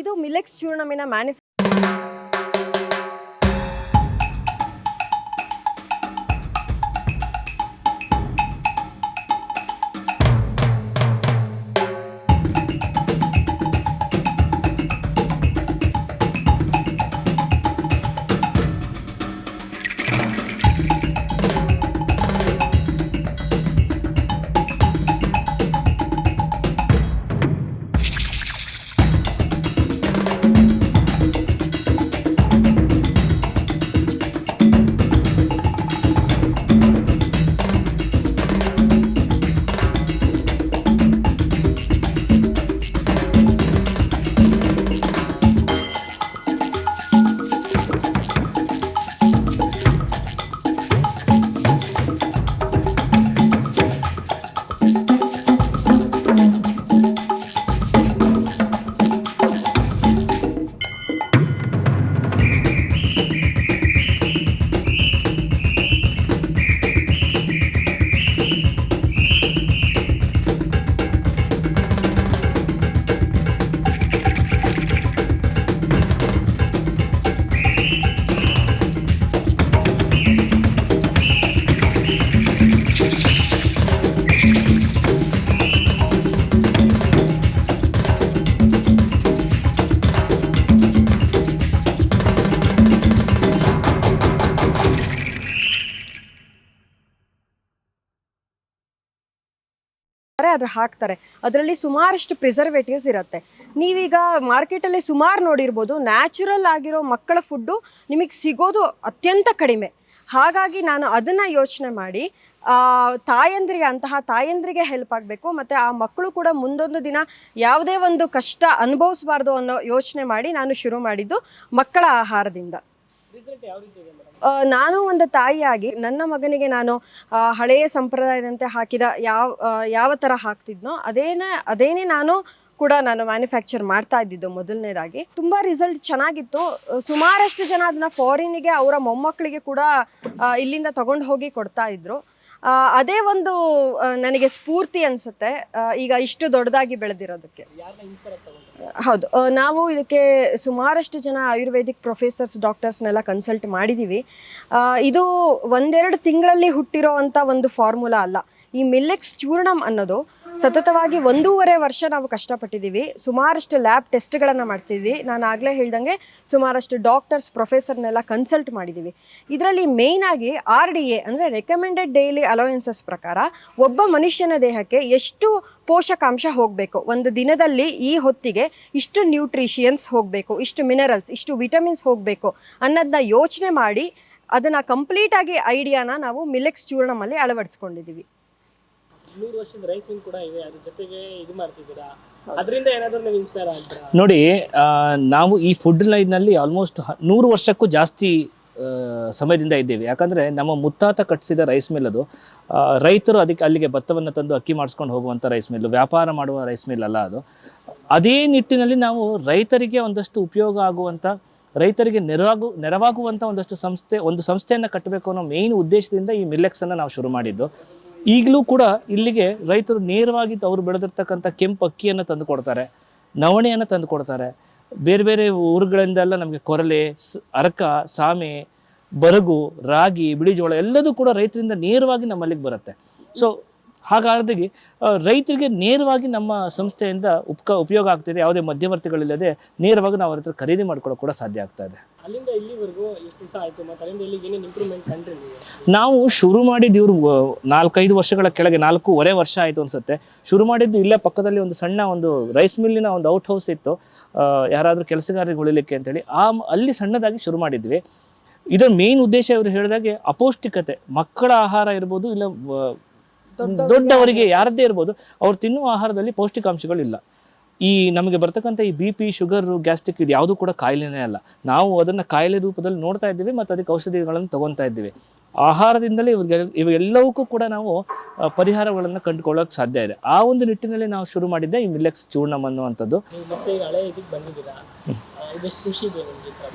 ಇದು ಮಿಲೆಕ್ಸ್ ಚೂರ್ಣಮಿನ ಮ್ಯಾನುಫ್ಯಾಕ್ಚರ್ ಅದ್ರ ಹಾಕ್ತಾರೆ, ಅದರಲ್ಲಿ ಸುಮಾರಷ್ಟು ಪ್ರಿಸರ್ವೇಟಿವ್ಸ್ ಇರುತ್ತೆ. ನೀವೀಗ ಮಾರ್ಕೆಟಲ್ಲಿ ಸುಮಾರು ನೋಡಿರ್ಬೋದು ನ್ಯಾಚುರಲ್ ಆಗಿರೋ ಮಕ್ಕಳ ಫುಡ್ಡು ನಿಮಗೆ ಸಿಗೋದು ಅತ್ಯಂತ ಕಡಿಮೆ. ಹಾಗಾಗಿ ನಾನು ಅದನ್ನು ಯೋಚನೆ ಮಾಡಿ ತಾಯಂದ್ರಿಗೆ ಅಂತಹ ತಾಯಂದ್ರಿಗೆ ಹೆಲ್ಪ್ ಆಗಬೇಕು, ಮತ್ತು ಆ ಮಕ್ಕಳು ಕೂಡ ಮುಂದೊಂದು ದಿನ ಯಾವುದೇ ಒಂದು ಕಷ್ಟ ಅನುಭವಿಸಬಾರ್ದು ಅನ್ನೋ ಯೋಚನೆ ಮಾಡಿ ನಾನು ಶುರು ಮಾಡಿದ್ದು ಮಕ್ಕಳ ಆಹಾರದಿಂದ. ನಾನು ಒಂದು ತಾಯಿಯಾಗಿ ನನ್ನ ಮಗನಿಗೆ ನಾನು ಹಳೆಯ ಸಂಪ್ರದಾಯದಂತೆ ಹಾಕಿದ ಯಾವ ಯಾವ ಥರ ಹಾಕ್ತಿದ್ನೋ ಅದೇನೇ ಅದೇನೇ ನಾನು ಕೂಡ ನಾನು ಮ್ಯಾನುಫ್ಯಾಕ್ಚರ್ ಮಾಡ್ತಾ ಇದ್ದಿದ್ದು ಮೊದಲನೇದಾಗಿ. ತುಂಬ ರಿಸಲ್ಟ್ ಚೆನ್ನಾಗಿತ್ತು. ಸುಮಾರಷ್ಟು ಜನ ಅದನ್ನ ಫಾರಿನಿಗೆ ಅವರ ಮೊಮ್ಮಕ್ಕಳಿಗೆ ಕೂಡ ಇಲ್ಲಿಂದ ತಗೊಂಡು ಹೋಗಿ ಕೊಡ್ತಾ ಇದ್ರು. ಅದೇ ಒಂದು ನನಗೆ ಸ್ಫೂರ್ತಿ ಅನಿಸುತ್ತೆ. ಈಗ ಇಷ್ಟು ದೊಡ್ಡದಾಗಿ ಬೆಳೆದಿರೋದಕ್ಕೆ. ಹೌದು. ನಾವು ಇದಕ್ಕೆ ಸುಮಾರಷ್ಟು ಜನ ಆಯುರ್ವೇದಿಕ್ ಪ್ರೊಫೆಸರ್ಸ್, ಡಾಕ್ಟರ್ಸ್ನೆಲ್ಲ ಕನ್ಸಲ್ಟ್ ಮಾಡಿದ್ದೀವಿ ಇದು ಒಂದೆರಡು ತಿಂಗಳಲ್ಲಿ ಹುಟ್ಟಿರೋವಂಥ ಒಂದು ಫಾರ್ಮುಲಾ ಅಲ್ಲ. ಈ ಮಿಲ್ಲೆಕ್ಸ್ ಚೂರ್ಣಂ ಅನ್ನೋದು ಸತತವಾಗಿ ಒಂದೂವರೆ ವರ್ಷ ನಾವು ಕಷ್ಟಪಟ್ಟಿದ್ದೀವಿ. ಸುಮಾರಷ್ಟು ಲ್ಯಾಬ್ ಟೆಸ್ಟ್ಗಳನ್ನು ಮಾಡ್ತಿದ್ವಿ. ನಾನು ಆಗಲೇ ಹೇಳ್ದಂಗೆ ಸುಮಾರಷ್ಟು ಡಾಕ್ಟರ್ಸ್, ಪ್ರೊಫೆಸರ್ನೆಲ್ಲ ಕನ್ಸಲ್ಟ್ ಮಾಡಿದ್ದೀವಿ. ಇದರಲ್ಲಿ ಮೇಯ್ನಾಗಿ ಆರ್ ಡಿ ಎ ಅಂದರೆ ರೆಕಮೆಂಡೆಡ್ ಡೈಲಿ ಅಲೋಯೆನ್ಸಸ್ ಪ್ರಕಾರ ಒಬ್ಬ ಮನುಷ್ಯನ ದೇಹಕ್ಕೆ ಎಷ್ಟು ಪೋಷಕಾಂಶ ಹೋಗಬೇಕು? ಒಂದು ದಿನದಲ್ಲಿ ಈ ಹೊತ್ತಿಗೆ ಇಷ್ಟು ನ್ಯೂಟ್ರಿಷಿಯನ್ಸ್ ಹೋಗಬೇಕು, ಇಷ್ಟು ಮಿನರಲ್ಸ್ ಇಷ್ಟು ವಿಟಮಿನ್ಸ್ ಹೋಗಬೇಕು ಅನ್ನೋದನ್ನ ಯೋಚನೆ ಮಾಡಿ ಅದನ್ನು ಕಂಪ್ಲೀಟಾಗಿ ಐಡಿಯಾನ ನಾವು ಮಿಲೆಕ್ಸ್ ಚೂರ್ಣಮಲ್ಲಿ ಅಳವಡಿಸ್ಕೊಂಡಿದ್ದೀವಿ. ನೂರು ವರ್ಷದ ರೈಸ್ ಮಿಲ್ ಕೂಡ ಇದೆ, ಅದ್ರ ಜೊತೆಗೆ ಇದು ಮಾಡ್ತಿದ್ದೀರಾ? ಅದರಿಂದ ಏನಾದರೂ ನೀವು ಇನ್ಸ್ಪೈರ್ ಆಗ್ತೀರಾ? ನೋಡಿ ನಾವು ಈ ಫುಡ್ ಲೈನ್ನಲ್ಲಿ ಆಲ್ಮೋಸ್ಟ್ ನೂರು ವರ್ಷಕ್ಕೂ ಜಾಸ್ತಿ ಸಮಯದಿಂದ ಇದ್ದೇವೆ. ಯಾಕಂದರೆ ನಮ್ಮ ಮುತ್ತಾತ ಕಟ್ಟಿಸಿದ ರೈಸ್ ಮಿಲ್ ಅದು ರೈತರು ಅದಕ್ಕೆ ಅಲ್ಲಿಗೆ ಭತ್ತವನ್ನು ತಂದು ಅಕ್ಕಿ ಮಾಡಿಸ್ಕೊಂಡು ಹೋಗುವಂಥ ರೈಸ್ ಮಿಲ್ಲು ವ್ಯಾಪಾರ ಮಾಡುವ ರೈಸ್ ಮಿಲ್ ಅಲ್ಲ ಅದು. ಅದೇ ನಿಟ್ಟಿನಲ್ಲಿ ನಾವು ರೈತರಿಗೆ ಒಂದಷ್ಟು ಉಪಯೋಗ ಆಗುವಂಥ ರೈತರಿಗೆ ನೆರವಾಗು ನೆರವಾಗುವಂಥ ಒಂದಷ್ಟು ಸಂಸ್ಥೆ, ಒಂದು ಸಂಸ್ಥೆಯನ್ನು ಕಟ್ಟಬೇಕು ಅನ್ನೋ ಮೇಯ್ನ್ ಉದ್ದೇಶದಿಂದ ಈ ಮಿಲ್ಲೆಕ್ಸನ್ನು ನಾವು ಶುರು ಮಾಡಿದ್ದು. ಈಗಲೂ ಕೂಡ ಇಲ್ಲಿಗೆ ರೈತರು ನೇರವಾಗಿ ಅವರು ಬೆಳೆದಿರ್ತಕ್ಕಂಥ ಕೆಂಪು ಅಕ್ಕಿಯನ್ನು ತಂದು ಕೊಡ್ತಾರೆ, ನವಣೆಯನ್ನು ತಂದು ಕೊಡ್ತಾರೆ. ಬೇರೆ ಬೇರೆ ಊರುಗಳಿಂದೆಲ್ಲ ನಮಗೆ ಕೊರಲೆ ಅರಕ, ಸಾಮೆ, ಬರಗು, ರಾಗಿ, ಬಿಳಿ ಜೋಳ ಎಲ್ಲದೂ ಕೂಡ ರೈತರಿಂದ ನೇರವಾಗಿ ನಮ್ಮಲ್ಲಿಗೆ ಬರುತ್ತೆ. ಸೊ ಹಾಗಾದಾಗಿ ರೈತರಿಗೆ ನೇರವಾಗಿ ನಮ್ಮ ಸಂಸ್ಥೆಯಿಂದ ಉಪ್ಕ, ಉಪಯೋಗ ಆಗ್ತಿದೆ, ಯಾವುದೇ ಮಧ್ಯವರ್ತಿಗಳಿಲ್ಲದೆ ನೇರವಾಗಿ ನಾವು ಅವ್ರ ಹತ್ರ ಖರೀದಿ ಮಾಡ್ಕೊಳ್ಳೋಕೆ ಕೂಡ ಸಾಧ್ಯ ಆಗ್ತಾ ಇದೆ. ಅಲ್ಲಿಂದ ಇಲ್ಲಿವರೆಗೂ ಎಷ್ಟು ದಿವಸ ಆಯಿತು ಮತ್ತು ಅಲ್ಲಿಂದ ಇಲ್ಲಿಗೆ ಏನೇನು ಇಂಪ್ರೂವ್ಮೆಂಟ್ ಕಂಡ್ರಿ ನೀವು? ನಾವು ಶುರು ಮಾಡಿದ್ದು ಇವರು ನಾಲ್ಕೈದು ವರ್ಷಗಳ ಕೆಳಗೆ ನಾಲ್ಕೂವರೆ ವರ್ಷ ಆಯಿತು ಅನ್ಸುತ್ತೆ. ಶುರು ಮಾಡಿದ್ದು ಇಲ್ಲೇ ಪಕ್ಕದಲ್ಲಿ ಒಂದು ಸಣ್ಣ ಒಂದು ರೈಸ್ ಮಿಲ್ಲಿನ ಒಂದು ಔಟ್ ಹೌಸ್ ಇತ್ತು. ಆ, ಯಾರಾದರೂ ಕೆಲಸಗಾರರಿಗೆ ಉಳಿಲಿಕ್ಕೆ ಅಂತೇಳಿ. ಆ ಅಲ್ಲಿ ಸಣ್ಣದಾಗಿ ಶುರು ಮಾಡಿದ್ವಿ. ಇದರ ಮೇನ್ ಉದ್ದೇಶ ಇವರು ಹೇಳಿದಾಗೆ ಅಪೌಷ್ಟಿಕತೆ. ಮಕ್ಕಳ ಆಹಾರ ಇರ್ಬೋದು ಇಲ್ಲ ದೊಡ್ಡವರಿಗೆ ಯಾರದ್ದೇ ಇರ್ಬೋದು ಅವ್ರು ತಿನ್ನುವ ಆಹಾರದಲ್ಲಿ ಪೌಷ್ಟಿಕಾಂಶಗಳಿಲ್ಲ. ಈ ನಮಗೆ ಬರ್ತಕ್ಕಂಥ ಈ ಬಿ ಪಿ ಶುಗರು ಗ್ಯಾಸ್ಟ್ರಿಕ್ ಇದು ಯಾವುದೂ ಕೂಡ ಕಾಯಿಲೆನೇ ಅಲ್ಲ. ನಾವು ಅದನ್ನು ಕಾಯಿಲೆ ರೂಪದಲ್ಲಿ ನೋಡ್ತಾ ಇದ್ದೀವಿ ಮತ್ತು ಅದಕ್ಕೆ ಔಷಧಿಗಳನ್ನು ತಗೊತಾ ಇದ್ದೀವಿ. ಆಹಾರದಿಂದಲೇ ಇವ್ರಿಗೆ ಇವೆಲ್ಲವಕ್ಕೂ ಕೂಡ ನಾವು ಪರಿಹಾರಗಳನ್ನು ಕಂಡುಕೊಳ್ಳೋಕೆ ಸಾಧ್ಯ ಇದೆ. ಆ ಒಂದು ನಿಟ್ಟಿನಲ್ಲಿ ನಾವು ಶುರು ಮಾಡಿದ್ದೆ ಈ ಮಿಲೆಕ್ಸ್ ಚೂರ್ಣಮ್ ಅನ್ನುವಂಥದ್ದು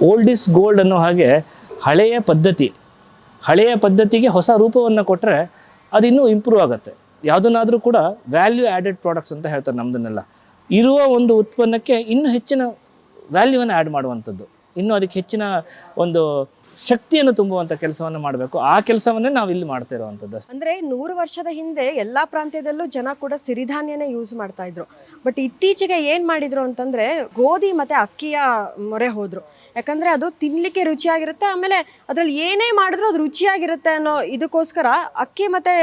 ಓಲ್ಡ್ ಇಸ್ ಗೋಲ್ಡ್ ಅನ್ನೋ ಹಾಗೆ ಹಳೆಯ ಪದ್ಧತಿ ಹಳೆಯ ಪದ್ಧತಿಗೆ ಹೊಸ ರೂಪವನ್ನು ಕೊಟ್ಟರೆ ಅದು ಇನ್ನೂ ಇಂಪ್ರೂವ್ ಆಗುತ್ತೆ. ಯಾವುದನ್ನಾದರೂ ಕೂಡ ವ್ಯಾಲ್ಯೂ ಆ್ಯಡೆಡ್ ಪ್ರಾಡಕ್ಟ್ಸ್ ಅಂತ ಹೇಳ್ತಾರೆ ನಮ್ಮದನ್ನೆಲ್ಲ ಇರುವ ಒಂದು ಉತ್ಪನ್ನಕ್ಕೆ ಇನ್ನೂ ಹೆಚ್ಚಿನ ವ್ಯಾಲ್ಯೂವನ್ನು ಆ್ಯಡ್ ಮಾಡುವಂಥದ್ದು. ಇನ್ನೂ ಅದಕ್ಕೆ ಹೆಚ್ಚಿನ ಒಂದು ಶಕ್ತಿಯನ್ನು ತುಂಬುವಂಥ ಕೆಲಸವನ್ನು ಮಾಡಬೇಕು. ಆ ಕೆಲಸವನ್ನೇ ನಾವು ಇಲ್ಲಿ ಮಾಡ್ತಾ ಇರುವಂಥದ್ದು ಅಷ್ಟೇ. ಅಂದ್ರೆ ನೂರು ವರ್ಷದ ಹಿಂದೆ ಎಲ್ಲಾ ಪ್ರಾಂತ್ಯದಲ್ಲೂ ಜನ ಕೂಡ ಸಿರಿಧಾನ್ಯನೇ ಯೂಸ್ ಮಾಡ್ತಾ ಇದ್ರು. ಬಟ್ ಇತ್ತೀಚೆಗೆ ಏನ್ ಮಾಡಿದ್ರು ಅಂತಂದ್ರೆ ಗೋಧಿ ಮತ್ತೆ ಅಕ್ಕಿಯ ಮೊರೆ ಹೋದ್ರು. ಯಾಕಂದ್ರೆ ಅದು ತಿನ್ಲಿಕ್ಕೆ ರುಚಿಯಾಗಿರುತ್ತೆ, ಆಮೇಲೆ ಅದ್ರಲ್ಲಿ ಏನೇ ಮಾಡಿದ್ರು ಅದು ರುಚಿಯಾಗಿರುತ್ತೆ ಅನ್ನೋ ಇದಕ್ಕೋಸ್ಕರ ಅಕ್ಕಿ ಮತ್ತೆ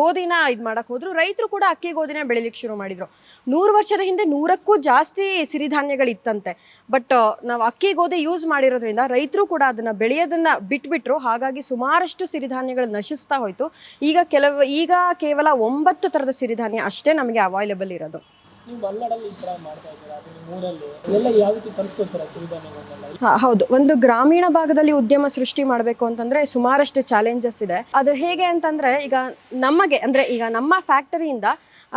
ಗೋಧಿನ ಇದು ಮಾಡಕ್ ಹೋದ್ರು. ರೈತರು ಕೂಡ ಅಕ್ಕಿ ಗೋಧಿನ ಬೆಳಿಲಿಕ್ಕೆ ಶುರು ಮಾಡಿದ್ರು. ನೂರು ವರ್ಷದ ಹಿಂದೆ ನೂರಕ್ಕೂ ಜಾಸ್ತಿ ಸಿರಿಧಾನ್ಯಗಳಿತ್ತಂತೆ. ಬಟ್ ನಾವು ಅಕ್ಕಿ ಗೋಧಿ ಯೂಸ್ ಮಾಡಿರೋದ್ರಿಂದ ರೈತರು ಕೂಡ ಅದನ್ನ ಬೆಳೆಯೋದನ್ನ ಬಿಟ್ಬಿಟ್ರು ಹಾಗಾಗಿ ಸುಮಾರಷ್ಟು ಸಿರಿಧಾನ್ಯಗಳು ನಶಿಸ್ತಾ ಹೋಯ್ತು. ಈಗ ಕೆಲವು ಈಗ ಕೇವಲ ಒಂಬತ್ತು ಥರದ ಸಿರಿಧಾನ್ಯ ಅಷ್ಟೇ ನಮಗೆ ಅವೈಲೇಬಲ್ ಇರೋದು. ಹೌದು. ಒಂದು ಗ್ರಾಮೀಣ ಭಾಗದಲ್ಲಿ ಉದ್ಯಮ ಸೃಷ್ಟಿ ಮಾಡಬೇಕು ಅಂತಂದ್ರೆ ಸುಮಾರಷ್ಟು ಚಾಲೆಂಜಸ್ ಇದೆ. ಅದು ಹೇಗೆ ಅಂತಂದ್ರೆ ಈಗ ನಮಗೆ ಅಂದ್ರೆ ಈಗ ನಮ್ಮ ಫ್ಯಾಕ್ಟರಿಯಿಂದ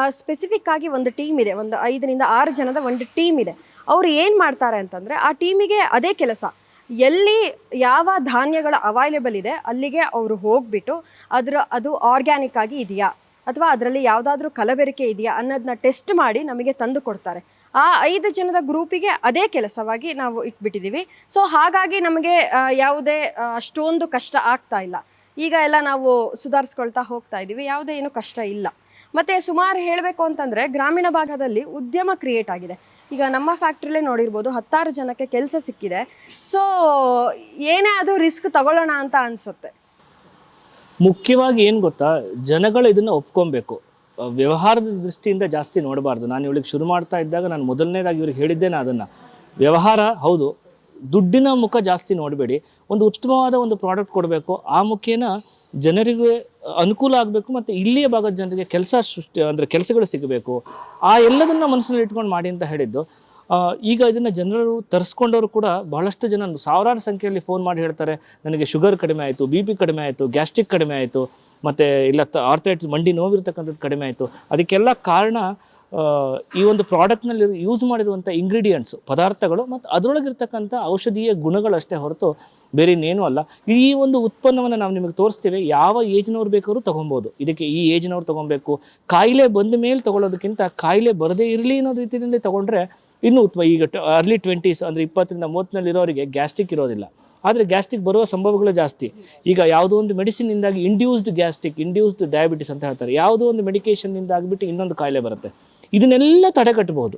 ಸ್ಪೆಸಿಫಿಕ್ ಆಗಿ ಒಂದು ಟೀಮ್ ಇದೆ. ಒಂದು ಐದರಿಂದ ಆರು ಜನದ ಒಂದು ಟೀಮ್ ಇದೆ. ಅವ್ರು ಏನು ಮಾಡ್ತಾರೆ ಅಂತಂದ್ರೆ ಆ ಟೀಮಿಗೆ ಅದೇ ಕೆಲಸ. ಎಲ್ಲಿ ಯಾವ ಧಾನ್ಯಗಳ ಅವೈಲೇಬಲ್ ಇದೆ, ಅಲ್ಲಿಗೆ ಅವರು ಹೋಗ್ಬಿಟ್ಟು ಅದರ, ಅದು ಆರ್ಗ್ಯಾನಿಕ್ ಆಗಿ ಇದೆಯಾ? ಅಥವಾ ಅದರಲ್ಲಿ ಯಾವುದಾದ್ರೂ ಕಲಬೆರಕೆ ಇದೆಯಾ ಅನ್ನೋದನ್ನ ಟೆಸ್ಟ್ ಮಾಡಿ ನಮಗೆ ತಂದು ಕೊಡ್ತಾರೆ. ಆ ಐದು ಜನದ ಗ್ರೂಪಿಗೆ ಅದೇ ಕೆಲಸವಾಗಿ ನಾವು ಇಟ್ಬಿಟ್ಟಿದ್ದೀವಿ ಸೊ ಹಾಗಾಗಿ ನಮಗೆ ಯಾವುದೇ ಅಷ್ಟೊಂದು ಕಷ್ಟ ಆಗ್ತಾ ಇಲ್ಲ. ಈಗ ಎಲ್ಲ ನಾವು ಸುಧಾರಿಸ್ಕೊಳ್ತಾ ಹೋಗ್ತಾ ಇದ್ದೀವಿ ಯಾವುದೇ ಏನು ಕಷ್ಟ ಇಲ್ಲ. ಮತ್ತು ಸುಮಾರು ಹೇಳಬೇಕು ಅಂತಂದರೆ, ಗ್ರಾಮೀಣ ಭಾಗದಲ್ಲಿ ಉದ್ಯಮ ಕ್ರಿಯೇಟ್ ಆಗಿದೆ. ಈಗ ನಮ್ಮ ಫ್ಯಾಕ್ಟ್ರಿಲೇ ನೋಡಿರ್ಬೋದು ಹತ್ತಾರು ಜನಕ್ಕೆ ಕೆಲಸ ಸಿಕ್ಕಿದೆ. ಸೊ ಏನೇ ಅದು ರಿಸ್ಕ್ ತಗೊಳ್ಳೋಣ ಅಂತ ಅನಿಸುತ್ತೆ. ಮುಖ್ಯವಾಗಿ ಏನು ಗೊತ್ತಾ? ಜನಗಳು ಇದನ್ನು ಒಪ್ಕೊಬೇಕು. ವ್ಯವಹಾರದ ದೃಷ್ಟಿಯಿಂದ ಜಾಸ್ತಿ ನೋಡಬಾರ್ದು. ನಾನು ಇವಳಿಗೆ ಶುರು ಮಾಡ್ತಾ ಇದ್ದಾಗ ನಾನು ಮೊದಲನೇದಾಗಿ ಇವ್ರಿಗೆ ಹೇಳಿದ್ದೇನೆ ಅದನ್ನು. ವ್ಯವಹಾರ, ಹೌದು. ದುಡ್ಡಿನ ಮುಖ ಜಾಸ್ತಿ ನೋಡಬೇಡಿ. ಒಂದು ಉತ್ತಮವಾದ ಒಂದು ಪ್ರಾಡಕ್ಟ್ ಕೊಡಬೇಕು. ಆ ಮುಖೇನ ಜನರಿಗೆ ಅನುಕೂಲ ಆಗಬೇಕು ಮತ್ತು ಇಲ್ಲಿಯ ಭಾಗದ ಜನರಿಗೆ ಕೆಲಸ ಸೃಷ್ಟಿ ಅಂದರೆ ಕೆಲಸಗಳು ಸಿಗಬೇಕು. ಆ ಎಲ್ಲದನ್ನು ಮನಸ್ಸಿನಲ್ಲಿ ಇಟ್ಕೊಂಡು ಮಾಡಿ ಅಂತ ಹೇಳಿದ್ದು. ಈಗ ಇದನ್ನು ಜನರು ತರಿಸ್ಕೊಂಡವರು ಕೂಡ ಬಹಳಷ್ಟು ಜನ ಸಾವಿರಾರು ಸಂಖ್ಯೆಯಲ್ಲಿ ಫೋನ್ ಮಾಡಿ ಹೇಳ್ತಾರೆ. ನನಗೆ ಶುಗರ್ ಕಡಿಮೆ ಆಯಿತು ಬಿ ಪಿ ಕಡಿಮೆ ಆಯಿತು ಗ್ಯಾಸ್ಟ್ರಿಕ್ ಕಡಿಮೆ ಆಯಿತು, ಮತ್ತು ಇಲ್ಲ ಆರ್ಥೈಟಿಸ್ ಮಂಡಿ ನೋವಿರ್ತಕ್ಕಂಥದ್ದು ಕಡಿಮೆ ಆಯಿತು. ಅದಕ್ಕೆಲ್ಲ ಕಾರಣ ಈ ಒಂದು ಪ್ರಾಡಕ್ಟ್ನಲ್ಲಿ ಯೂಸ್ ಮಾಡಿರುವಂಥ ಇಂಗ್ರೀಡಿಯೆಂಟ್ಸು ಪದಾರ್ಥಗಳು, ಮತ್ತು ಅದರೊಳಗಿರ್ತಕ್ಕಂಥ ಔಷಧೀಯ ಗುಣಗಳಷ್ಟೇ ಹೊರತು ಬೇರೆ ಇನ್ನೇನು ಅಲ್ಲ. ಈ ಒಂದು ಉತ್ಪನ್ನವನ್ನು ನಾವು ನಿಮಗೆ ತೋರಿಸ್ತೇವೆ, ಯಾವ ಏಜ್ನವ್ರು ಬೇಕಾದ್ರೂ ತೊಗೊಬೋದು. ಇದಕ್ಕೆ ಈ ಏಜ್ನವ್ರು ತೊಗೊಬೇಕು. ಕಾಯಿಲೆ ಬಂದ ಮೇಲೆ ತೊಗೊಳ್ಳೋದಕ್ಕಿಂತ ಕಾಯಿಲೆ ಬರದೇ ಇರಲಿ ಅನ್ನೋ ರೀತಿಯಲ್ಲಿ ತೊಗೊಂಡ್ರೆ ಇನ್ನೂ ಉತ್ಪ, ಈಗ ಅರ್ಲಿ ಟ್ವೆಂಟೀಸ್ ಅಂದರೆ ಇಪ್ಪತ್ತರಿಂದ ಮೂವತ್ತಿನಲ್ಲಿ ಇರೋರಿಗೆ ಗ್ಯಾಸ್ಟ್ರಿಕ್ ಇರೋದಿಲ್ಲ. ಆದರೆ ಗ್ಯಾಸ್ಟ್ರಿಕ್ ಬರುವ ಸಂಭವಗಳು ಜಾಸ್ತಿ. ಈಗ ಯಾವುದೋ ಒಂದು ಮೆಡಿಸಿನಿಂದಾಗಿ ಇಂಡ್ಯೂಸ್ಡ್ ಗ್ಯಾಸ್ಟ್ರಿಕ್ ಇಂಡ್ಯೂಸ್ಡ್ ಡಯಾಬಿಟಿಸ್ ಅಂತ ಹೇಳ್ತಾರೆ. ಯಾವುದೋ ಒಂದು ಮೆಡಿಕೇಷನ್ನಿಂದ ಆಗಿಬಿಟ್ಟು ಇನ್ನೊಂದು ಕಾಯಿಲೆ ಬರುತ್ತೆ. ಇದನ್ನೆಲ್ಲ ತಡೆಗಟ್ಟಬಹುದು.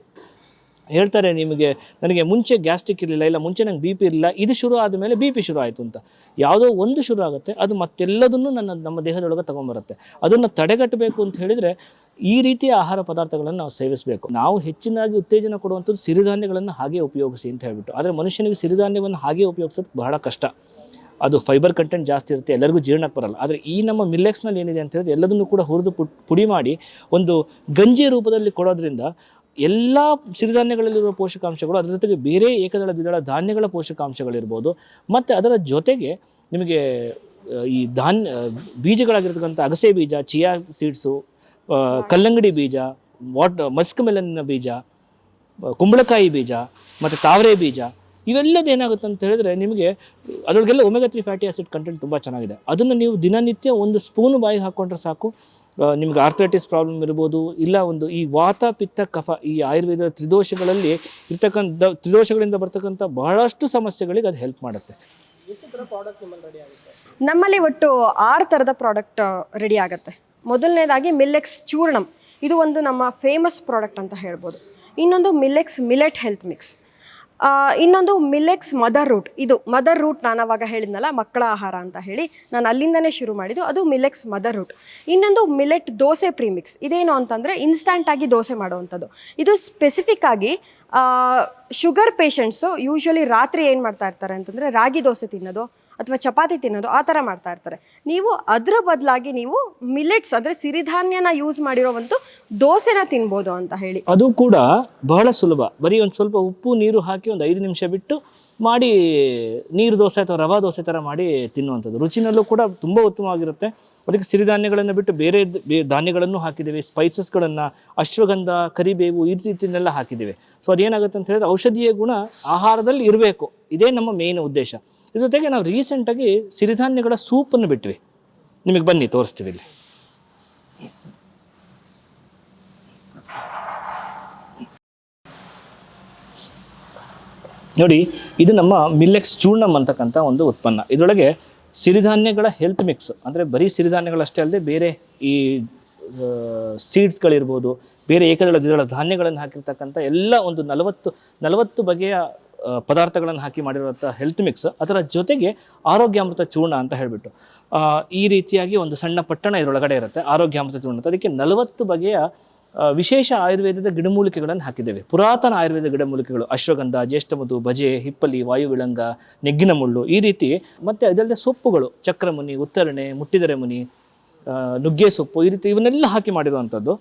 ಹೇಳ್ತಾರೆ ನಿಮಗೆ, ನನಗೆ ಮುಂಚೆ ಗ್ಯಾಸ್ಟ್ರಿಕ್ ಇರಲಿಲ್ಲ, ಇಲ್ಲ ಮುಂಚೆ ನಂಗೆ ಬಿ ಪಿ ಇರಲಿಲ್ಲ, ಇದು ಶುರು ಆದಮೇಲೆ ಬಿ ಪಿ ಶುರು ಆಯಿತು ಅಂತ. ಯಾವುದೋ ಒಂದು ಶುರು ಆಗುತ್ತೆ, ಅದು ಮತ್ತೆಲ್ಲದನ್ನು ನನ್ನ, ನಮ್ಮ ದೇಹದೊಳಗೆ ತೊಗೊಂಬರುತ್ತೆ. ಅದನ್ನು ತಡೆಗಟ್ಟಬೇಕು ಅಂತ ಹೇಳಿದರೆ ಈ ರೀತಿಯ ಆಹಾರ ಪದಾರ್ಥಗಳನ್ನು ನಾವು ಸೇವಿಸಬೇಕು. ನಾವು ಹೆಚ್ಚಿನಾಗಿ ಉತ್ತೇಜನ ಕೊಡುವಂಥದ್ದು ಸಿರಿಧಾನ್ಯಗಳನ್ನು ಹಾಗೆ ಉಪಯೋಗಿಸಿ ಅಂತ ಹೇಳಿಬಿಟ್ಟು. ಆದರೆ ಮನುಷ್ಯನಿಗೆ ಸಿರಿಧಾನ್ಯವನ್ನು ಹಾಗೆ ಉಪಯೋಗಿಸೋದು ಬಹಳ ಕಷ್ಟ. ಅದು ಫೈಬರ್ ಕಂಟೆಂಟ್ ಜಾಸ್ತಿ ಇರುತ್ತೆ, ಎಲ್ಲರಿಗೂ ಜೀರ್ಣಕ್ಕೆ ಬರಲ್ಲ. ಆದರೆ ಈ ನಮ್ಮ ಮಿಲ್ಲೆಕ್ಸ್ನಲ್ಲಿ ಏನಿದೆ ಅಂತ ಹೇಳಿದ್ರೆ ಎಲ್ಲದನ್ನು ಕೂಡ ಹುರಿದು ಪುಡಿ ಮಾಡಿ ಒಂದು ಗಂಜಿ ರೂಪದಲ್ಲಿ ಕೊಡೋದ್ರಿಂದ ಎಲ್ಲ ಸಿರಿಧಾನ್ಯಗಳಲ್ಲಿರುವ ಪೋಷಕಾಂಶಗಳು ಅದರ ಜೊತೆಗೆ ಬೇರೆ ಏಕದಳ ದ್ವಿದಳ ಧಾನ್ಯಗಳ ಪೋಷಕಾಂಶಗಳಿರ್ಬೋದು. ಮತ್ತು ಅದರ ಜೊತೆಗೆ ನಿಮಗೆ ಈ ಧಾನ್ಯ ಬೀಜಗಳಾಗಿರ್ತಕ್ಕಂಥ ಅಗಸೆ ಬೀಜ, ಚಿಯಾ ಸೀಡ್ಸು ಕಲ್ಲಂಗಡಿ ಬೀಜ, ವಾಟ್, ಮಸ್ಕ್ ಮೆಲನ್ನ ಬೀಜ ಕುಂಬಳಕಾಯಿ ಬೀಜ, ಮತ್ತು ತಾವರೆ ಬೀಜ, ಇವೆಲ್ಲದ ಏನಾಗುತ್ತೆ ಅಂತ ಹೇಳಿದ್ರೆ ನಿಮಗೆ ಅದರೊಳಗೆಲ್ಲ omega three fatty acid content ತುಂಬ ಚೆನ್ನಾಗಿದೆ. ಅದನ್ನು ನೀವು ದಿನನಿತ್ಯ ಒಂದು ಸ್ಪೂನ್ ಬಾಯಿಗೆ ಹಾಕ್ಕೊಂಡ್ರೆ ಸಾಕು. ನಿಮ್ಗೆ ಆರ್ಥರೈಟಿಸ್ ಪ್ರಾಬ್ಲಮ್ ಇರ್ಬೋದು ಇಲ್ಲ ಒಂದು ಈ ವಾತ ಪಿತ್ತ ಕಫ ಈ ಆಯುರ್ವೇದ ತ್ರಿದೋಷಗಳಲ್ಲಿ ಇರ್ತಕ್ಕಂಥ ತ್ರಿದೋಷಗಳಿಂದ ಬರ್ತಕ್ಕಂಥ ಬಹಳಷ್ಟು ಸಮಸ್ಯೆಗಳಿಗೆ ಅದು ಹೆಲ್ಪ್ ಮಾಡುತ್ತೆ. ಎಷ್ಟು ಥರ ಪ್ರಾಡಕ್ಟ್ ನಿಮ್ಮಲ್ಲಿ ರೆಡಿ ಆಗುತ್ತೆ? ನಮ್ಮಲ್ಲಿ ಒಟ್ಟು ಆರು ಥರದ ಪ್ರಾಡಕ್ಟ್ ರೆಡಿ ಆಗುತ್ತೆ. ಮೊದಲನೇದಾಗಿ ಮಿಲ್ಲೆಕ್ಸ್ ಚೂರ್ಣಂ. ಇದು ಒಂದು ನಮ್ಮ ಫೇಮಸ್ ಪ್ರಾಡಕ್ಟ್ ಅಂತ ಹೇಳ್ಬೋದು. ಇನ್ನೊಂದು ಮಿಲ್ಲೆಕ್ಸ್ ಮಿಲೆಟ್ ಹೆಲ್ತ್ ಮಿಕ್ಸ್ ಇನ್ನೊಂದು ಮಿಲೆಕ್ಸ್ ಮದರ್ ರೂಟ್. ಇದು ಮದರ್ ರೂಟ್ ನಾನು ಅವಾಗ ಹೇಳಿದ್ನಲ್ಲ, ಮಕ್ಕಳ ಆಹಾರ ಅಂತ ಹೇಳಿ. ನಾನು ಅಲ್ಲಿಂದನೇ ಶುರು ಮಾಡಿದ್ದು, ಅದು ಮಿಲೆಕ್ಸ್ ಮದರ್ ರೂಟ್. ಇನ್ನೊಂದು ಮಿಲೆಟ್ ದೋಸೆ ಪ್ರೀಮಿಕ್ಸ್. ಇದೇನು ಅಂತಂದರೆ ಇನ್ಸ್ಟಂಟ್ ಆಗಿ ದೋಸೆ ಮಾಡುವಂಥದ್ದು. ಇದು ಸ್ಪೆಸಿಫಿಕ್ ಆಗಿ ಶುಗರ್ ಪೇಷಂಟ್ಸು ಯೂಶ್ವಲಿ ರಾತ್ರಿ ಏನು ಮಾಡ್ತಾ ಇರ್ತಾರೆ ಅಂತಂದರೆ ರಾಗಿ ದೋಸೆ ತಿನ್ನೋದು ಅಥವಾ ಚಪಾತಿ ತಿನ್ನೋದು ಆ ಥರ ಮಾಡ್ತಾ ಇರ್ತಾರೆ. ನೀವು ಅದರ ಬದಲಾಗಿ ನೀವು ಮಿಲೆಟ್ಸ್ ಅಂದರೆ ಸಿರಿಧಾನ್ಯನ ಯೂಸ್ ಮಾಡಿರೋ ಒಂದು ದೋಸೆನ ತಿನ್ಬೋದು ಅಂತ ಹೇಳಿ. ಅದು ಕೂಡ ಬಹಳ ಸುಲಭ. ಬರೀ ಒಂದು ಸ್ವಲ್ಪ ಉಪ್ಪು, ನೀರು ಹಾಕಿ ಒಂದು ಐದು ನಿಮಿಷ ಬಿಟ್ಟು ಮಾಡಿ ನೀರು ದೋಸೆ ಅಥವಾ ರವಾ ದೋಸೆ ಥರ ಮಾಡಿ ತಿನ್ನುವಂಥದ್ದು. ರುಚಿನಲ್ಲೂ ಕೂಡ ತುಂಬ ಉತ್ತಮವಾಗಿರುತ್ತೆ. ಅದಕ್ಕೆ ಸಿರಿಧಾನ್ಯಗಳನ್ನು ಬಿಟ್ಟು ಬೇರೆ ಧಾನ್ಯಗಳನ್ನು ಹಾಕಿದ್ದೇವೆ. ಸ್ಪೈಸಸ್ಗಳನ್ನು ಅಶ್ವಗಂಧ, ಕರಿಬೇವು ಈ ರೀತಿಯನ್ನೆಲ್ಲ ಹಾಕಿದ್ದೇವೆ. ಸೊ ಅದೇನಾಗುತ್ತೆ ಅಂತ ಹೇಳಿದ್ರೆ ಔಷಧೀಯ ಗುಣ ಆಹಾರದಲ್ಲಿ ಇರಬೇಕು. ಇದೇ ನಮ್ಮ ಮೇನ್ ಉದ್ದೇಶ. ಜೊತೆಗೆ ನಾವು ರೀಸೆಂಟಾಗಿ ಸಿರಿಧಾನ್ಯಗಳ ಸೂಪನ್ನು ಬಿಟ್ವಿ. ನಿಮಗೆ ಬನ್ನಿ, ತೋರಿಸ್ತೀವಿ ಇಲ್ಲಿ. ನೋಡಿ, ಇದು ನಮ್ಮ ಮಿಲ್ಲೆಕ್ಸ್ ಚೂರ್ಣಮ್ ಅಂತಕ್ಕಂಥ ಒಂದು ಉತ್ಪನ್ನ. ಇದರೊಳಗೆ ಸಿರಿಧಾನ್ಯಗಳ ಹೆಲ್ತ್ ಮಿಕ್ಸ್ ಅಂದರೆ ಬರೀ ಸಿರಿಧಾನ್ಯಗಳಷ್ಟೇ ಅಲ್ಲದೆ ಬೇರೆ ಈ ಸೀಡ್ಸ್ಗಳಿರ್ಬೋದು ಬೇರೆ ಏಕದಳ ದ್ವಿದಳ ಧಾನ್ಯಗಳನ್ನು ಹಾಕಿರ್ತಕ್ಕಂಥ ಎಲ್ಲ ಒಂದು ನಲವತ್ತು ನಲವತ್ತು ಬಗೆಯ ಪದಾರ್ಥಗಳನ್ನು ಹಾಕಿ ಮಾಡಿರುವಂಥ ಹೆಲ್ತ್ ಮಿಕ್ಸ್ ಅದರ ಜೊತೆಗೆ ಆರೋಗ್ಯಾಮೃತ ಚೂರ್ಣ ಅಂತ ಹೇಳಿಬಿಟ್ಟು. ಈ ರೀತಿಯಾಗಿ ಒಂದು ಸಣ್ಣ ಪಟ್ಟಣ ಇದರೊಳಗಡೆ ಇರುತ್ತೆ ಆರೋಗ್ಯಾಮೃತ ಚೂರ್ಣ. ಅದಕ್ಕೆ ನಲವತ್ತು ಬಗೆಯ ವಿಶೇಷ ಆಯುರ್ವೇದದ ಗಿಡಮೂಲಿಕೆಗಳನ್ನು ಹಾಕಿದ್ದೇವೆ. ಪುರಾತನ ಆಯುರ್ವೇದ ಗಿಡಮೂಲಿಕೆಗಳು ಅಶ್ವಗಂಧ, ಜ್ಯೇಷ್ಠಮಧು, ಭಜೆ, ಹಿಪ್ಪಲಿ ವಾಯುವಿಳಂಗ ನೆಗ್ಗಿನ ಮುಳ್ಳು ಈ ರೀತಿ ಮತ್ತು ಅದಲ್ಲದೆ ಸೊಪ್ಪುಗಳು, ಚಕ್ರಮುನಿ, ಉತ್ತರಣೆ ಮುಟ್ಟಿದರೆ ಮುನಿ ನುಗ್ಗೆ ಸೊಪ್ಪು ಈ ರೀತಿ ಇವನ್ನೆಲ್ಲ ಹಾಕಿ ಮಾಡಿರುವಂಥದ್ದು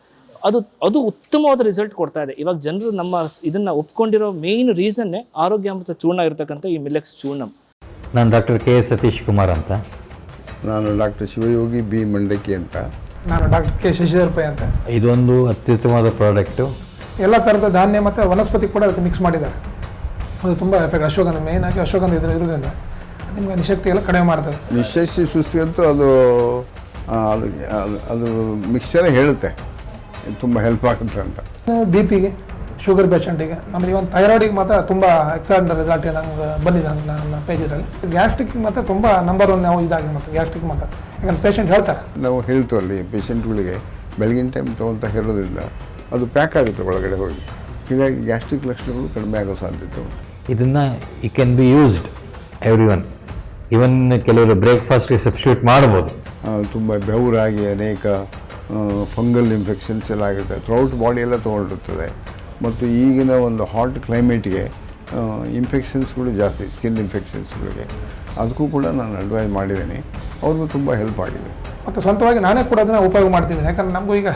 ಅದು ಅದು ಉತ್ತಮವಾದ ರಿಸಲ್ಟ್ ಕೊಡ್ತಾ ಇದೆ. ಇವಾಗ ಜನರು ನಮ್ಮ ಇದನ್ನು ಒಪ್ಕೊಂಡಿರೋ ಮೇಯ್ನ್ ರೀಸನ್ನೇ ಆರೋಗ್ಯಾಮೃತ ಚೂರ್ಣ ಇರತಕ್ಕಂಥ ಈ ಮಿಲೆಕ್ಸ್ ಚೂರ್ಣ. ನಾನು doctor K S Satish Kumar ಅಂತ. ನಾನು ಡಾಕ್ಟರ್ ಶಿವಯೋಗಿ ಬಿ ಮಂಡಕ್ಕಿ ಅಂತ. ನಾನು ಡಾಕ್ಟರ್ ಕೆ ಶಶಿಧರ್ ಪೈ ಅಂತ. ಇದೊಂದು ಅತ್ಯುತ್ತಮವಾದ ಪ್ರಾಡಕ್ಟು ಎಲ್ಲ ಥರದ ಧಾನ್ಯ ಮತ್ತು ವನಸ್ಪತಿ ಕೂಡ ಅದಕ್ಕೆ ಮಿಕ್ಸ್ ಮಾಡಿದ್ದಾರೆ. ಅದು ತುಂಬ ಎಫೆಕ್ಟ್ ಅಶೋಕನ ಮೇಯ್ನ್ ಆಗಿ ಅಶ್ವಗಂಧ ಇದ್ರ ಇರೋದ್ರಿಂದ ನಿಮಗೆ ನಿಶಕ್ತಿ ಎಲ್ಲ ಕಡಿಮೆ ಮಾಡ್ತದೆ. ನಿಶಸ್ತಿ ಸುಸ್ತಿ ಅಂತೂ ಅದು ಅದು- ಅದು ಮಿಕ್ಸ್ಚರೇ ಹೇಳುತ್ತೆ. ತುಂಬ ಹೆಲ್ಪ್ ಆಗುತ್ತೆ ಅಂತ. ಬಿ ಪಿಗೆ ಶುಗರ್ ಪೇಷಂಟಿಗೆ ಆಮೇಲೆ ಇವನ್ ಥೈರಾಯ್ಡಿಗೆ ಮಾತ್ರ ತುಂಬ ಎಕ್ಸಾಂಡ್ ರಿಸಲ್ಟ್ ನಂಗೆ ಬಂದಿದೆ ನನ್ನ ನನ್ನ ಪೇಜರಲ್ಲಿ ಗ್ಯಾಸ್ಟ್ರಿಕ್ಗೆ ಮಾತ್ರ ತುಂಬ ನಂಬರ್ ಒನ್ ನಾವು ಇದಾಗಿದೆ ಮತ್ತು ಗ್ಯಾಸ್ಟ್ರಿಕ್ ಮಾತ್ರ. ಯಾಕಂದ್ರೆ ಪೇಷಂಟ್ ಹೇಳ್ತಾರೆ. ನಾವು ಹೇಳ್ತೀವಿ ಅಲ್ಲಿ ಪೇಷಂಟ್ಗಳಿಗೆ ಬೆಳಗಿನ ಟೈಮ್ ತೊಗೊತ ಹೇಳೋದಿಲ್ಲ ಅದು ಪ್ಯಾಕ್ ಆಗುತ್ತೆ ಒಳಗಡೆ ಹೋಗಿ. ಹೀಗಾಗಿ ಗ್ಯಾಸ್ಟ್ರಿಕ್ ಲಕ್ಷಣಗಳು ಕಡಿಮೆ ಆಗೋ ಸಾಧ್ಯತೆ ಉಂಟು. ಇದನ್ನು it can be used everyone even ಕೆಲವರು ಬ್ರೇಕ್ಫಾಸ್ಟ್ಗೆ ಸಬ್ಸ್ಟಿಟ್ಯೂಟ್ ಮಾಡ್ಬೋದು. ತುಂಬ ಬೆವರಾಗಿ ಅನೇಕ ಫಂಗಲ್ ಇನ್ಫೆಕ್ಷನ್ಸ್ ಎಲ್ಲ ಥ್ರೌಟ್ ಬಾಡಿ ಎಲ್ಲ ತೊಗೊಂಡಿರ್ತದೆ. ಮತ್ತು ಈಗಿನ ಒಂದು ಹಾಟ್ ಕ್ಲೈಮೇಟ್ಗೆ ಇನ್ಫೆಕ್ಷನ್ಸ್ಗಳು ಜಾಸ್ತಿ ಸ್ಕಿನ್ ಇನ್ಫೆಕ್ಷನ್ಸ್ಗಳಿಗೆ ಅದಕ್ಕೂ ಕೂಡ ನಾನು ಅಡ್ವೈಸ್ ಮಾಡಿದ್ದೀನಿ. ಅವ್ರಿಗೂ ತುಂಬ ಹೆಲ್ಪ್ ಆಗಿದೆ. ಮತ್ತು ಸ್ವಂತವಾಗಿ ನಾನೇ ಕೂಡ ಅದನ್ನು ಉಪಯೋಗ ಮಾಡ್ತಿದ್ದೀನಿ. ಯಾಕಂದ್ರೆ ನಮಗೂ ಈಗ,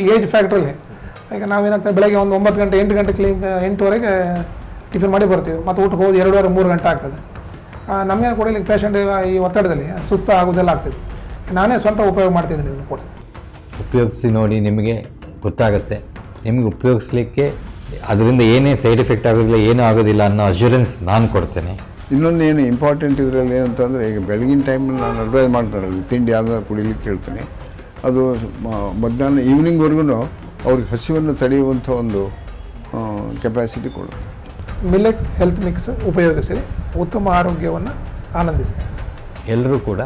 ಈ ಏಜ್ ಫ್ಯಾಕ್ಟ್ರಲ್ಲಿ ಈಗ ನಾವೇನಾಗ್ತದೆ ಬೆಳಗ್ಗೆ ಒಂದು ಒಂಬತ್ತು ಗಂಟೆ, ಎಂಟು ಗಂಟೆ ಕ್ಲೀನ್ ಎಂಟುವರೆಗೆ ಟಿಫಿನ್ ಮಾಡಿ ಬರ್ತೀವಿ. ಮತ್ತು ಊಟಕ್ಕೆ ಹೋಗಿ ಎರಡೂವರೆ, ಮೂರು ಗಂಟೆ ಆಗ್ತದೆ. ನಮಗೇನು ಕೂಡ ಇಲ್ಲಿ ಪೇಷಂಟ್ ಈ ಒತ್ತಡದಲ್ಲಿ ಸುಸ್ತು ಆಗೋದೆಲ್ಲ ಆಗ್ತದೆ. ನಾನೇ ಸ್ವಂತ ಉಪಯೋಗ ಮಾಡ್ತಿದ್ದೀನಿ ಇದನ್ನು ಕೂಡ. ಉಪಯೋಗಿಸಿ ನೋಡಿ ನಿಮಗೆ ಗೊತ್ತಾಗುತ್ತೆ. ನಿಮಗೆ ಉಪಯೋಗಿಸ್ಲಿಕ್ಕೆ ಅದರಿಂದ ಏನೇ ಸೈಡ್ ಎಫೆಕ್ಟ್ ಆಗೋದಿಲ್ಲ ಏನೂ ಆಗೋದಿಲ್ಲ ಅನ್ನೋ ಅಶ್ಯೂರೆನ್ಸ್ ನಾನು ಕೊಡ್ತೇನೆ. ಇನ್ನೊಂದು ಏನು ಇಂಪಾರ್ಟೆಂಟ್ ಇದರಲ್ಲಿ ಏನಂತಂದರೆ ಈಗ ಬೆಳಗಿನ ಟೈಮಲ್ಲಿ ನಾನು ಅಡ್ವೈಸ್ ಮಾಡ್ತಾರೆ ತಿಂಡಿ ಯಾವ್ದಾದ್ರು ಕುಡಿಲಿಕ್ಕೆ ಹೇಳ್ತೀನಿ. ಅದು ಮಧ್ಯಾಹ್ನ ಈವ್ನಿಂಗ್ವರೆಗೂ ಅವ್ರಿಗೆ ಹಸಿವನ್ನು ತಡೆಯುವಂಥ ಒಂದು ಕೆಪಾಸಿಟಿ ಕೊಡುತ್ತೆ. ಮಿಲೆಕ್ಸ್ ಹೆಲ್ತ್ ಮಿಕ್ಸ್ ಉಪಯೋಗಿಸಿ ಉತ್ತಮ ಆರೋಗ್ಯವನ್ನು ಆನಂದಿಸಿ. ಎಲ್ಲರೂ ಕೂಡ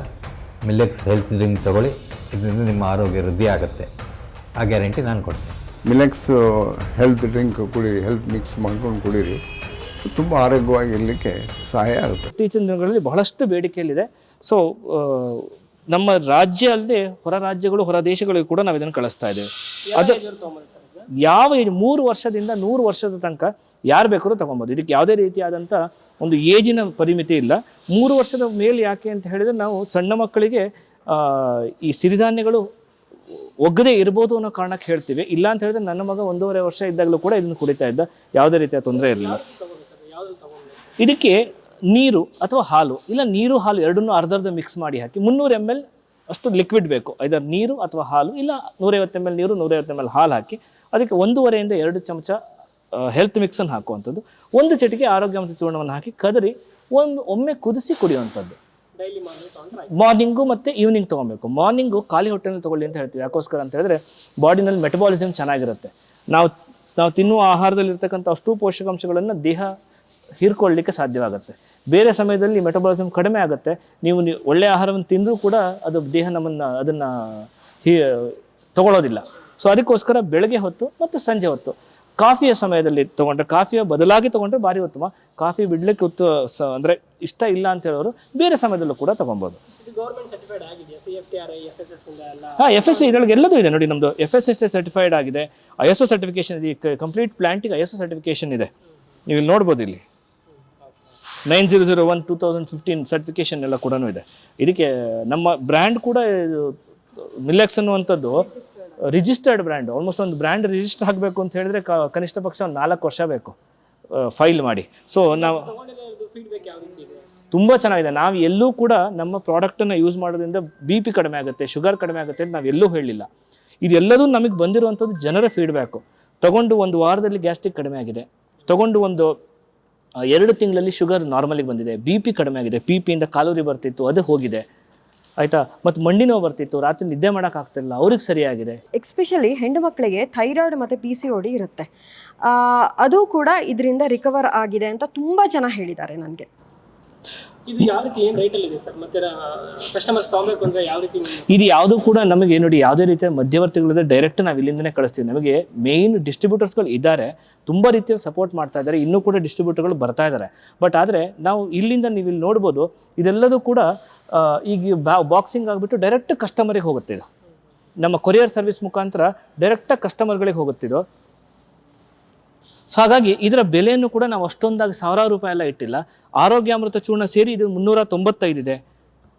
ಮಿಲೆಕ್ಸ್ ಹೆಲ್ತ್ ಡ್ರಿಂಕ್ ತಗೊಳ್ಳಿ. ಇದರಿಂದ ನಿಮ್ಮ ಆರೋಗ್ಯ ವೃದ್ಧಿ ಆಗುತ್ತೆ. ಆ ಗ್ಯಾರಂಟಿ ನಾನು ಕೊಡ್ತೀನಿ. ಮಿಲೆಕ್ಸ್ ಹೆಲ್ತ್ ಡ್ರಿಂಕ್ ಕುಡೀರಿ ಹೆಲ್ತ್ ಮಿಕ್ಸ್ ಮಾಡ್ಕೊಂಡು ಕುಡೀರಿ ತುಂಬ ಆರೋಗ್ಯವಾಗಿ ಇರಲಿಕ್ಕೆ ಸಹಾಯ ಆಗುತ್ತೆ. ಇತ್ತೀಚಿನ ದಿನಗಳಲ್ಲಿ ಬಹಳಷ್ಟು ಬೇಡಿಕೆಯಲ್ಲಿದೆ. ಸೊ ನಮ್ಮ ರಾಜ್ಯ ಅಲ್ಲದೆ ಹೊರ ರಾಜ್ಯಗಳು ಹೊರ ದೇಶಗಳಿಗೆ ಕೂಡ ನಾವು ಇದನ್ನು ಕಳಿಸ್ತಾ ಇದ್ದೇವೆ. ಅದು ಯಾವ ಇದು ಮೂರು ವರ್ಷದಿಂದ ನೂರು ವರ್ಷದ ತನಕ ಯಾರು ಬೇಕಾದ್ರೂ ತಗೊಬೋದು ಇದಕ್ಕೆ ಯಾವುದೇ ರೀತಿಯಾದಂಥ ಒಂದು ಏಜಿನ ಪರಿಮಿತಿ ಇಲ್ಲ. ಮೂರು ವರ್ಷದ ಮೇಲೆ ಯಾಕೆ ಅಂತ ಹೇಳಿದ್ರೆ ನಾವು ಸಣ್ಣ ಮಕ್ಕಳಿಗೆ ಈ ಸಿರಿಧಾನ್ಯಗಳು ಒಗ್ಗದೇ ಇರ್ಬೋದು ಅನ್ನೋ ಕಾರಣಕ್ಕೆ ಹೇಳ್ತೀವಿ. ಇಲ್ಲ ಅಂತ ಹೇಳಿದ್ರೆ ನನ್ನ ಮಗ ಒಂದೂವರೆ ವರ್ಷ ಇದ್ದಾಗಲೂ ಕೂಡ ಇದನ್ನು ಕುಡಿತಾ ಇದ್ದ. ಯಾವುದೇ ರೀತಿಯ ತೊಂದರೆ ಇರಲಿಲ್ಲ. ಇದಕ್ಕೆ ನೀರು ಅಥವಾ ಹಾಲು ಇಲ್ಲ ನೀರು ಹಾಲು ಎರಡನ್ನೂ ಅರ್ಧ ಅರ್ಧ ಮಿಕ್ಸ್ ಮಾಡಿ ಹಾಕಿ ಮುನ್ನೂರು ಎಂ ಎಲ್ ಅಷ್ಟು ಲಿಕ್ವಿಡ್ ಬೇಕು. ಐದರ್ ನೀರು ಅಥವಾ ಹಾಲು ಇಲ್ಲ ನೂರೈವತ್ತು ಎಂ ಎಲ್ ನೀರು ನೂರೈವತ್ತು ಎಂ ಎಲ್ ಹಾಲು ಹಾಕಿ ಅದಕ್ಕೆ ಒಂದೂವರೆಯಿಂದ ಎರಡು ಚಮಚ ಹೆಲ್ತ್ ಮಿಕ್ಸನ್ನು ಹಾಕುವಂಥದ್ದು. ಒಂದು ಚಟಿಕೆ ಆರೋಗ್ಯ ಮತ್ತು ಚೂರ್ಣವನ್ನು ಹಾಕಿ ಕದರಿ ಒಂದು ಒಮ್ಮೆ ಕುದಿಸಿ ಕುಡಿಯುವಂಥದ್ದು. ಮಾರ್ನಿಂಗ್ ಮತ್ತು ಈವ್ನಿಂಗ್ ತೊಗೊಬೇಕು ಮಾರ್ನಿಂಗು ಖಾಲಿ ಹೊಟ್ಟೆನಲ್ಲಿ ತೊಗೊಳ್ಳಿ ಅಂತ ಹೇಳ್ತೀವಿ. ಯಾಕೋಸ್ಕರ ಅಂತ ಹೇಳಿದ್ರೆ ಬಾಡಿನಲ್ಲಿ ಮೆಟಬಾಲಿಸಮ್ ಚೆನ್ನಾಗಿರುತ್ತೆ. ನಾವು ನಾವು ತಿನ್ನುವ ಆಹಾರದಲ್ಲಿರ್ತಕ್ಕಂಥ ಅಷ್ಟು ಪೋಷಕಾಂಶಗಳನ್ನು ದೇಹ ಹೀರ್ಕೊಳ್ಳಲಿಕ್ಕೆ ಸಾಧ್ಯವಾಗುತ್ತೆ. ಬೇರೆ ಸಮಯದಲ್ಲಿ ಮೆಟಬಾಲಿಸಮ್ ಕಡಿಮೆ ಆಗುತ್ತೆ. ನೀವು ನೀವು ಒಳ್ಳೆಯ ಆಹಾರವನ್ನು ತಿಂದರೂ ಕೂಡ ಅದು ದೇಹ ನಮ್ಮನ್ನು, ಅದನ್ನು ಹೀ ತಗೊಳ್ಳೋದಿಲ್ಲ ಸೊ ಅದಕ್ಕೋಸ್ಕರ ಬೆಳಗ್ಗೆ ಹೊತ್ತು ಮತ್ತು ಸಂಜೆ ಹೊತ್ತು ಕಾಫಿಯ ಸಮಯದಲ್ಲಿ ತೊಗೊಂಡ್ರೆ ಕಾಫಿಯ ಬದಲಾಗಿ ತೊಗೊಂಡ್ರೆ ಭಾರಿ ಉತ್ತಮ. ಕಾಫಿ ಬಿಡ್ಲಿಕ್ಕೆ ಉತ್ತ ಅಂದರೆ ಇಷ್ಟ ಇಲ್ಲ ಅಂತ ಹೇಳೋರು ಬೇರೆ ಸಮಯದಲ್ಲೂ ಕೂಡ ತೊಗೊಬೋದು. ಹಾಂ ಎಫ್ ಎಸ್ ಇದ್ರೊಳಗೆ ಎಲ್ಲದೂ ಇದೆ ನೋಡಿ ನಮ್ಮದು F S S A certified ಆಗಿದೆ. ಐ ಎಸ್ ಒ ಸರ್ಟಿಫಿಕೇಶನ್ ಇದೆ. ಕಂಪ್ಲೀಟ್ ಪ್ಲಾಂಟಿಗೆ ಐ ಎಸ್ ಒ ಸರ್ಟಿಫಿಕೇಶನ್ ಇದೆ. ನೀವು ಇಲ್ಲಿ ನೋಡ್ಬೋದು ಇಲ್ಲಿ. Nine zero zero one two thousand fifteen certification ಎಲ್ಲ ಕೂಡ ಇದೆ. ಇದಕ್ಕೆ ನಮ್ಮ ಬ್ರ್ಯಾಂಡ್ ಕೂಡ ಮಿಲೆಕ್ಸ್ ಅನ್ನುವಂಥದ್ದು ರಿಜಿಸ್ಟರ್ಡ್ ಬ್ರ್ಯಾಂಡ್ ಆಲ್ಮೋಸ್ಟ್ ಒಂದು ಬ್ರ್ಯಾಂಡ್ ರಿಜಿಸ್ಟರ್ ಆಗಬೇಕು ಅಂತ ಹೇಳಿದ್ರೆ ಕನಿಷ್ಠ ಪಕ್ಷ ಒಂದು ನಾಲ್ಕು ವರ್ಷ ಬೇಕು ಫೈಲ್ ಮಾಡಿ. ಸೊ ನಾವು ತುಂಬ ಚೆನ್ನಾಗಿದೆ. ನಾವು ಎಲ್ಲೂ ಕೂಡ ನಮ್ಮ ಪ್ರಾಡಕ್ಟನ್ನು ಯೂಸ್ ಮಾಡೋದ್ರಿಂದ ಬಿ ಪಿ ಕಡಿಮೆ ಆಗುತ್ತೆ ಶುಗರ್ ಕಡಿಮೆ ಆಗುತ್ತೆ ಅಂತ ನಾವು ಎಲ್ಲೂ ಹೇಳಿಲ್ಲ. ಇದೆಲ್ಲದೂ ನಮಗೆ ಬಂದಿರುವಂಥದ್ದು ಜನರ ಫೀಡ್ಬ್ಯಾಕು ತಗೊಂಡು ಒಂದು ವಾರದಲ್ಲಿ ಗ್ಯಾಸ್ಟ್ರಿಕ್ ಕಡಿಮೆ ಆಗಿದೆ. ತಗೊಂಡು ಒಂದು ಎರಡು ತಿಂಗಳಲ್ಲಿ ಶುಗರ್ ನಾರ್ಮಲಿಗೆ ಬಂದಿದೆ. ಬಿ ಪಿ ಕಡಿಮೆ ಆಗಿದೆ. ಪಿ ಪಿಯಿಂದ ಕಾಲೋರಿ ಬರ್ತಿತ್ತು, ಅದು ಹೋಗಿದೆ. ಆಯಿತಾ? ಮತ್ತು ಮಂಡಿ ನೋವು ಬರ್ತಿತ್ತು, ರಾತ್ರಿ ನಿದ್ದೆ ಮಾಡೋಕ್ಕಾಗ್ತಿಲ್ಲ ಅವ್ರಿಗೆ ಸರಿಯಾಗಿದೆ. ಎಸ್ಪೆಷಲಿ ಹೆಣ್ಣು ಮಕ್ಕಳಿಗೆ ಥೈರಾಯ್ಡ್ ಮತ್ತು ಪಿ ಸಿ ಓಡಿ ಇರುತ್ತೆ. ಅದು ಕೂಡ ಇದರಿಂದ ರಿಕವರ್ ಆಗಿದೆ ಅಂತ ತುಂಬ ಜನ ಹೇಳಿದ್ದಾರೆ ನನಗೆ. ಇದು ಯಾವ ಏನು ರೈಟಲ್ಲಿ ಇದೆ ಸರ್? ಮತ್ತೆ ಕಸ್ಟಮರ್ಸ್ ಅಂದ್ರೆ ಯಾವ ರೀತಿ ಇದು ಯಾವುದೂ ಕೂಡ ನಮಗೆ ನೋಡಿ ಯಾವುದೇ ರೀತಿಯ ಮಧ್ಯವರ್ತಿಗಳಿದ್ರೆ ಡೈರೆಕ್ಟ್ ನಾವು ಇಲ್ಲಿಂದನೇ ಕಳಿಸ್ತೀವಿ. ನಮಗೆ ಮೇಯ್ನ್ ಡಿಸ್ಟ್ರಿಬ್ಯೂಟರ್ಸ್ಗಳು ಇದ್ದಾರೆ. ತುಂಬ ರೀತಿಯ ಸಪೋರ್ಟ್ ಮಾಡ್ತಾ ಇದ್ದಾರೆ. ಇನ್ನೂ ಕೂಡ ಡಿಸ್ಟ್ರಿಬ್ಯೂಟರ್ಗಳು ಬರ್ತಾ ಇದ್ದಾರೆ. ಬಟ್ ಆದರೆ ನಾವು ಇಲ್ಲಿಂದ ನೀವು ಇಲ್ಲಿ ನೋಡ್ಬೋದು, ಇದೆಲ್ಲದೂ ಕೂಡ ಈಗ ಬಾಕ್ಸಿಂಗ್ ಆಗಿಬಿಟ್ಟು ಡೈರೆಕ್ಟ್ ಕಸ್ಟಮರಿಗೆ ಹೋಗುತ್ತೆ ಇದು. ನಮ್ಮ ಕೊರಿಯರ್ ಸರ್ವಿಸ್ ಮುಖಾಂತರ ಡೈರೆಕ್ಟಾಗಿ ಕಸ್ಟಮರ್ಗಳಿಗೆ ಹೋಗುತ್ತಿದ್ದು ಸೊ ಹಾಗಾಗಿ ಇದರ ಬೆಲೆಯನ್ನು ಕೂಡ ನಾವು ಅಷ್ಟೊಂದಾಗಿ ಸಾವಿರಾರು ರೂಪಾಯಿ ಎಲ್ಲ ಇಟ್ಟಿಲ್ಲ. ಆರೋಗ್ಯ ಅಮೃತ ಚೂರ್ಣ ಸೇರಿ ಇದು ಮುನ್ನೂರ ತೊಂಬತ್ತೈದಿದೆ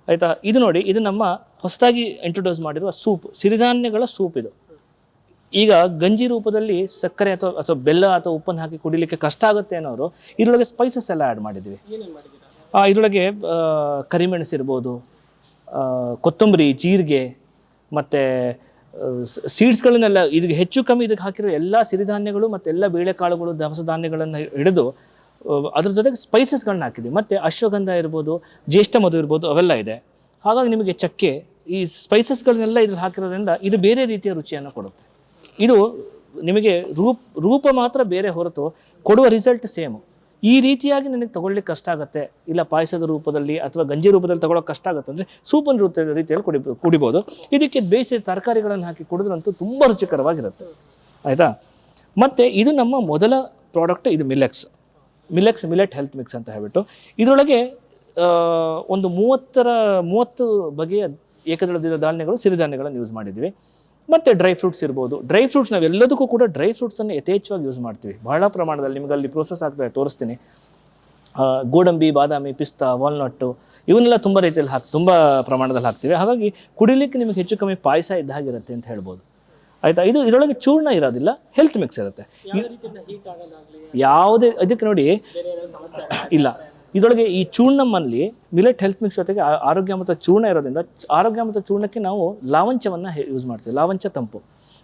ಆಯಿತಾ? ಇದು ನೋಡಿ ಇದು ನಮ್ಮ ಹೊಸದಾಗಿ ಇಂಟ್ರೊಡ್ಯೂಸ್ ಮಾಡಿರುವ ಸೂಪ್ ಸಿರಿಧಾನ್ಯಗಳ ಸೂಪ್ ಇದು. ಈಗ ಗಂಜಿ ರೂಪದಲ್ಲಿ ಸಕ್ಕರೆ ಅಥವಾ ಅಥವಾ ಬೆಲ್ಲ ಅಥವಾ ಉಪ್ಪನ್ನು ಹಾಕಿ ಕುಡಿಲಿಕ್ಕೆ ಕಷ್ಟ ಆಗುತ್ತೆ ಅನ್ನೋರು ಇದರೊಳಗೆ ಸ್ಪೈಸಸ್ ಎಲ್ಲ ಆ್ಯಡ್ ಮಾಡಿದ್ವಿ ಇದರೊಳಗೆ ಕರಿಮೆಣಸು ಇರ್ಬೋದು ಕೊತ್ತಂಬರಿ ಜೀರಿಗೆ ಮತ್ತು ಸೀಡ್ಸ್ಗಳನ್ನೆಲ್ಲ ಇದಕ್ಕೆ ಹೆಚ್ಚು ಕಮ್ಮಿ ಇದಕ್ಕೆ ಹಾಕಿರೋ ಎಲ್ಲ ಸಿರಿಧಾನ್ಯಗಳು ಮತ್ತು ಎಲ್ಲ ಬೇಳೆಕಾಳುಗಳು ದವಸ ಧಾನ್ಯಗಳನ್ನು ಹಿಡಿದು ಅದ್ರ ಜೊತೆಗೆ ಸ್ಪೈಸಸ್ಗಳನ್ನ ಹಾಕಿದ್ದೀವಿ ಮತ್ತು ಅಶ್ವಗಂಧ ಇರ್ಬೋದು, ಜ್ಯೇಷ್ಠ ಮಧು ಇರ್ಬೋದು, ಅವೆಲ್ಲ ಇದೆ. ಹಾಗಾಗಿ ನಿಮಗೆ ಚಕ್ಕೆ, ಈ ಸ್ಪೈಸಸ್ಗಳನ್ನೆಲ್ಲ ಇದ್ರಲ್ಲಿ ಹಾಕಿರೋದ್ರಿಂದ ಇದು ಬೇರೆ ರೀತಿಯ ರುಚಿಯನ್ನು ಕೊಡುತ್ತೆ. ಇದು ನಿಮಗೆ ರೂಪ ರೂಪ ಮಾತ್ರ ಬೇರೆ ಹೊರತು ಕೊಡುವ ರಿಸಲ್ಟ್ ಸೇಮು ಈ ರೀತಿಯಾಗಿ ನನಗೆ ತಗೊಳ್ಳಿಕ್ಕೆ ಕಷ್ಟ ಆಗುತ್ತೆ. ಇಲ್ಲ ಪಾಯಸದ ರೂಪದಲ್ಲಿ ಅಥವಾ ಗಂಜಿ ರೂಪದಲ್ಲಿ ತಗೊಳ್ಳೋಕೆ ಕಷ್ಟ ಆಗುತ್ತೆ ಅಂದರೆ ಸೂಪನ್ ರೂಪದ ರೀತಿಯಲ್ಲಿ ಕುಡಿ ಕುಡಿಬೋದು. ಇದಕ್ಕೆ ಬೇಯಿಸಿದ ತರಕಾರಿಗಳನ್ನು ಹಾಕಿ ಕುಡಿದ್ರಂತೂ ತುಂಬ ರುಚಿಕರವಾಗಿರುತ್ತೆ. ಆಯಿತಾ? ಮತ್ತು ಇದು ನಮ್ಮ ಮೊದಲ ಪ್ರಾಡಕ್ಟ್ ಇದು Milex. Milex millet health mix ಅಂತ ಹೇಳ್ಬಿಟ್ಟು. ಇದರೊಳಗೆ ಒಂದು ಮೂವತ್ತರ, ಮೂವತ್ತು ಬಗೆಯ ಏಕದಳ ಧಾನ್ಯಗಳು, ಸಿರಿಧಾನ್ಯಗಳನ್ನು ಯೂಸ್ ಮಾಡಿದ್ವಿ ಮತ್ತು ಡ್ರೈ ಫ್ರೂಟ್ಸ್ ಇರ್ಬೋದು. ಡ್ರೈ ಫ್ರೂಟ್ಸ್ ನಾವು ಎಲ್ಲದಕ್ಕೂ ಕೂಡ ಡ್ರೈ ಫ್ರೂಟ್ಸನ್ನು ಯಥೇಚ್ಛವಾಗಿ ಯೂಸ್ ಮಾಡ್ತೀವಿ. ಬಹಳ ಪ್ರಮಾಣದಲ್ಲಿ ನಿಮಗೆ ಅಲ್ಲಿ ಪ್ರೋಸೆಸ್ ಆಗ್ತದೆ ತೋರಿಸ್ತೀನಿ. ಗೋಡಂಬಿ ಬಾದಾಮಿ ಪಿಸ್ತಾ ವಾಲ್ನಟ್ಟು ಇವನ್ನೆಲ್ಲ ತುಂಬ ರೀತಿಯಲ್ಲಿ ಹಾಕಿ ತುಂಬ ಪ್ರಮಾಣದಲ್ಲಿ ಹಾಕ್ತೀವಿ. ಹಾಗಾಗಿ ಕುಡಿಲಿಕ್ಕೆ ನಿಮಗೆ ಹೆಚ್ಚು ಕಮ್ಮಿ ಪಾಯಸ ಇದ್ದ ಹಾಗಿರುತ್ತೆ ಅಂತ ಹೇಳ್ಬೋದು. ಆಯಿತಾ? ಇದು ಇದರೊಳಗೆ ಚೂರ್ಣ ಇರೋದಿಲ್ಲ ಹೆಲ್ತ್ ಮಿಕ್ಸ್ ಇರುತ್ತೆ. ಯಾವುದೇ ಅದಕ್ಕೆ ನೋಡಿ ಇಲ್ಲ. ಇದರೊಳಗೆ ಈ ಚೂರ್ಣಮ್ಮಲ್ಲಿ ಮಿಲೆಟ್ ಹೆಲ್ತ್ ಮಿಕ್ಸ್ ಜೊತೆಗೆ ಆರೋಗ್ಯ ಮತ್ತು ಚೂರ್ಣ ಇರೋದ್ರಿಂದ ಆರೋಗ್ಯ ಮತ್ತು ಚೂರ್ಣಕ್ಕೆ ನಾವು ಲಾವಂಚವನ್ನು ಯೂಸ್ ಮಾಡ್ತೀವಿ, ಲಾವಂಚ ತಂಪು.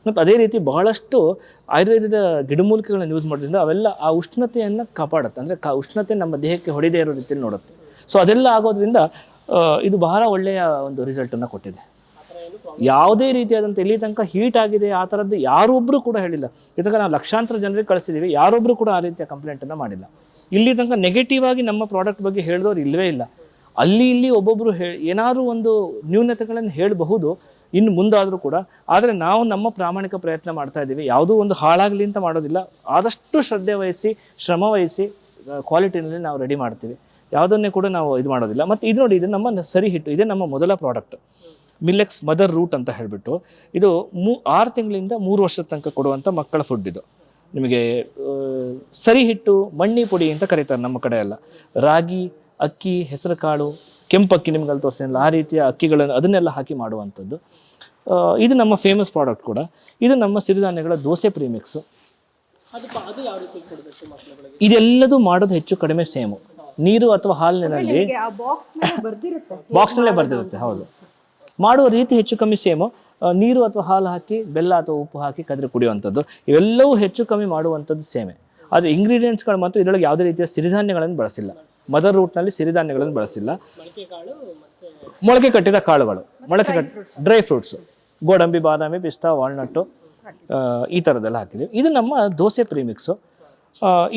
ಮತ್ತು ಅದೇ ರೀತಿ ಬಹಳಷ್ಟು ಆಯುರ್ವೇದದ ಗಿಡಮೂಲಿಕೆಗಳನ್ನು ಯೂಸ್ ಮಾಡೋದ್ರಿಂದ ಅವೆಲ್ಲ ಆ ಉಷ್ಣತೆಯನ್ನು ಕಾಪಾಡುತ್ತೆ. ಅಂದರೆ ಕಾ ಉಷ್ಣತೆ ನಮ್ಮ ದೇಹಕ್ಕೆ ಹೊಡೆದೇ ಇರೋ ರೀತಿಯಲ್ಲಿ ನೋಡುತ್ತೆ. ಸೊ ಅದೆಲ್ಲ ಆಗೋದ್ರಿಂದ ಇದು ಬಹಳ ಒಳ್ಳೆಯ ಒಂದು ರಿಸಲ್ಟನ್ನು ಕೊಟ್ಟಿದೆ. ಯಾವುದೇ ರೀತಿಯಾದಂಥ ಇಲ್ಲಿ ತನಕ ಹೀಟ್ ಆಗಿದೆ, ಆ ಥರದ್ದು ಯಾರೊಬ್ಬರು ಕೂಡ ಹೇಳಿಲ್ಲ. ಇದಕ್ಕೆ ನಾವು ಲಕ್ಷಾಂತರ ಜನರಿಗೆ ಕಳಿಸಿದ್ದೀವಿ ಯಾರೊಬ್ಬರು ಕೂಡ ಆ ರೀತಿಯ ಕಂಪ್ಲೇಂಟನ್ನು ಮಾಡಿಲ್ಲ. ಇಲ್ಲಿ ತನಕ ನೆಗೆಟಿವ್ ಆಗಿ ನಮ್ಮ ಪ್ರಾಡಕ್ಟ್ ಬಗ್ಗೆ ಹೇಳಿದವ್ರು ಇಲ್ಲವೇ ಇಲ್ಲ. ಅಲ್ಲಿ ಇಲ್ಲಿ ಒಬ್ಬೊಬ್ಬರು ಹೇ, ಏನಾದರೂ ಒಂದು ನ್ಯೂನತೆಗಳನ್ನು ಹೇಳಬಹುದು, ಇನ್ನು ಮುಂದಾದರೂ ಕೂಡ. ಆದರೆ ನಾವು ನಮ್ಮ ಪ್ರಾಮಾಣಿಕ ಪ್ರಯತ್ನ ಮಾಡ್ತಾ ಇದ್ದೀವಿ. ಯಾವುದೋ ಒಂದು ಹಾಳಾಗಲಿ ಅಂತ ಮಾಡೋದಿಲ್ಲ. ಆದಷ್ಟು ಶ್ರದ್ಧೆ ವಹಿಸಿ, ಶ್ರಮ ವಹಿಸಿ ಕ್ವಾಲಿಟಿನಲ್ಲಿ ನಾವು ರೆಡಿ ಮಾಡ್ತೀವಿ. ಯಾವುದನ್ನೇ ಕೂಡ ನಾವು ಇದು ಮಾಡೋದಿಲ್ಲ. ಮತ್ತು ಇದು ನೋಡಿ, ಇದು ನಮ್ಮ ಸರಿ ಹಿಟ್ಟು, ಇದೇ ನಮ್ಮ ಮೊದಲ ಪ್ರಾಡಕ್ಟ್ ಮಿಲ್ಲೆಕ್ಸ್ ಮದರ್ ರೂಟ್ ಅಂತ ಹೇಳಿಬಿಟ್ಟು, ಇದು ಮೂ, ಆರು ತಿಂಗಳಿಂದ ಮೂರು ವರ್ಷದ ತನಕ ಕೊಡುವಂಥ ಮಕ್ಕಳ ಫುಡ್ ಇದು. ನಿಮಗೆ ಸರಿ ಹಿಟ್ಟು ಮಣ್ಣಿ ಪುಡಿ ಅಂತ ಕರೀತಾರೆ ನಮ್ಮ ಕಡೆ ಎಲ್ಲ. ರಾಗಿ ಅಕ್ಕಿ ಹೆಸರು ಕಾಳು ಕೆಂಪಕ್ಕಿ ನಿಮ್ಗೆ ಅಲ್ಲಿ ತೋರಿಸ್ತೀನಲ್ಲ ಆ ರೀತಿಯ ಅಕ್ಕಿಗಳನ್ನು ಅದನ್ನೆಲ್ಲ ಹಾಕಿ ಮಾಡುವಂಥದ್ದು. ಇದು ನಮ್ಮ ಫೇಮಸ್ ಪ್ರಾಡಕ್ಟ್ ಕೂಡ. ಇದು ನಮ್ಮ ಸಿರಿಧಾನ್ಯಗಳ ದೋಸೆ ಪ್ರೀಮಿಕ್ಸು ಇದೆಲ್ಲದೂ ಮಾಡೋದು ಹೆಚ್ಚು ಕಡಿಮೆ ಸೇಮು. ನೀರು ಅಥವಾ ಹಾಲಿನಲ್ಲಿ ಬಾಕ್ಸ್ನಲ್ಲೇ ಬರೆದಿರುತ್ತೆ ಹೌದು. ಮಾಡುವ ರೀತಿ ಹೆಚ್ಚು ಕಮ್ಮಿ ಸೇಮು. ನೀರು ಅಥವಾ ಹಾಲು ಹಾಕಿ, ಬೆಲ್ಲ ಅಥವಾ ಉಪ್ಪು ಹಾಕಿ ಕದ್ರೆ ಕುಡಿಯುವಂಥದ್ದು. ಇವೆಲ್ಲವೂ ಹೆಚ್ಚು ಕಮ್ಮಿ ಮಾಡುವಂಥದ್ದು ಸೇಮೆ. ಆದರೆ ಇಂಗ್ರೀಡಿಯೆಂಟ್ಸ್ಗಳು ಮಾತ್ರ ಇದರೊಳಗೆ ಯಾವುದೇ ರೀತಿಯ ಸಿರಿಧಾನ್ಯಗಳನ್ನು ಬಳಸಿಲ್ಲ. ಮದರ್ ರೂಟ್ನಲ್ಲಿ ಸಿರಿಧಾನ್ಯಗಳನ್ನು ಬಳಸಿಲ್ಲ. ಮೊಳಕೆ ಕಟ್ಟಿದ ಕಾಳುಗಳು, ಮೊಳಕೆ ಕಟ್ ಡ್ರೈ ಫ್ರೂಟ್ಸು ಗೋಡಂಬಿ, ಬಾದಾಮಿ, ಪಿಸ್ತಾ ವಾಲ್ನಟ್ಟು ಈ ಥರದ್ದೆಲ್ಲ ಹಾಕಿದ್ದೀವಿ. ಇದು ನಮ್ಮ ದೋಸೆ ಪ್ರೀಮಿಕ್ಸು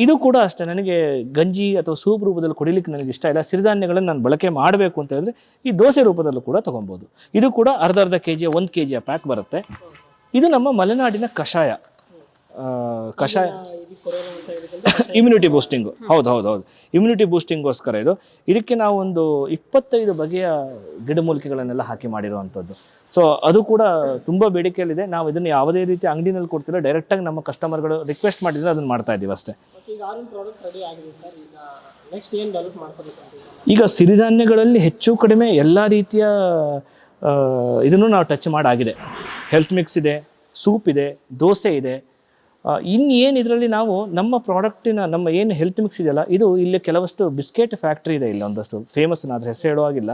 ಇದು ಕೂಡ ಅಷ್ಟೇ. ನನಗೆ ಗಂಜಿ ಅಥವಾ ಸೂಪ್ ರೂಪದಲ್ಲಿ ಕುಡಿಲಿಕ್ಕೆ ನನಗೆ ಇಷ್ಟ ಇಲ್ಲ. ಸಿರಿಧಾನ್ಯಗಳನ್ನು ನಾನು ಬಳಕೆ ಮಾಡಬೇಕು ಅಂತ ಹೇಳಿದ್ರೆ ಈ ದೋಸೆ ರೂಪದಲ್ಲೂ ಕೂಡ ತೊಗೊಬೋದು ಇದು ಕೂಡ ಅರ್ಧ ಅರ್ಧ ಕೆ ಜಿಯ ಒಂದು ಕೆ ಜಿಯ ಪ್ಯಾಕ್ ಬರುತ್ತೆ. ಇದು ನಮ್ಮ ಮಲೆನಾಡಿನ ಕಷಾಯ. ಕಷಾಯ ಇಮ್ಯುನಿಟಿ ಬೂಸ್ಟಿಂಗು ಹೌದು ಹೌದು ಹೌದು. ಇಮ್ಯುನಿಟಿ ಬೂಸ್ಟಿಂಗೋಸ್ಕರ ಇದು. ಇದಕ್ಕೆ ನಾವು ಒಂದು ಇಪ್ಪತ್ತೈದು ಬಗೆಯ ಗಿಡಮೂಲಿಕೆಗಳನ್ನೆಲ್ಲ ಹಾಕಿ ಮಾಡಿರುವಂಥದ್ದು. ಸೊ ಅದು ಕೂಡ ತುಂಬ ಬೇಡಿಕೆಯಲ್ಲಿದೆ. ನಾವು ಇದನ್ನು ಯಾವುದೇ ರೀತಿ ಅಂಗಡಿನಲ್ಲಿ ಕೊಡ್ತಿಲ್ಲ. ಡೈರೆಕ್ಟಾಗಿ ನಮ್ಮ ಕಸ್ಟಮರ್ಗಳು ರಿಕ್ವೆಸ್ಟ್ ಮಾಡಿದರೆ ಅದನ್ನು ಮಾಡ್ತಾ ಇದ್ದೀವಿ ಅಷ್ಟೇ. ಈಗ ಸಿರಿಧಾನ್ಯಗಳಲ್ಲಿ ಹೆಚ್ಚು ಕಡಿಮೆ ಎಲ್ಲ ರೀತಿಯ ಇದನ್ನು ನಾವು ಟಚ್ ಮಾಡಾಗಿದೆ. ಹೆಲ್ತ್ ಮಿಕ್ಸ್ ಇದೆ ಸೂಪ್ ಇದೆ ದೋಸೆ ಇದೆ ಇನ್ನೇನು ಇದರಲ್ಲಿ ನಾವು ನಮ್ಮ ಪ್ರಾಡಕ್ಟಿನ ನಮ್ಮ ಏನು ಹೆಲ್ತ್ ಮಿಕ್ಸ್ ಇದೆಯಲ್ಲ, ಇದು ಇಲ್ಲಿ ಕೆಲವಷ್ಟು ಬಿಸ್ಕೆಟ್ ಫ್ಯಾಕ್ಟ್ರಿ ಇದೆ ಇಲ್ಲಿ ಒಂದಷ್ಟು. ಫೇಮಸ್ ಅದ್ರ ಹೆಸರು ಹೇಳುವಾಗಿಲ್ಲ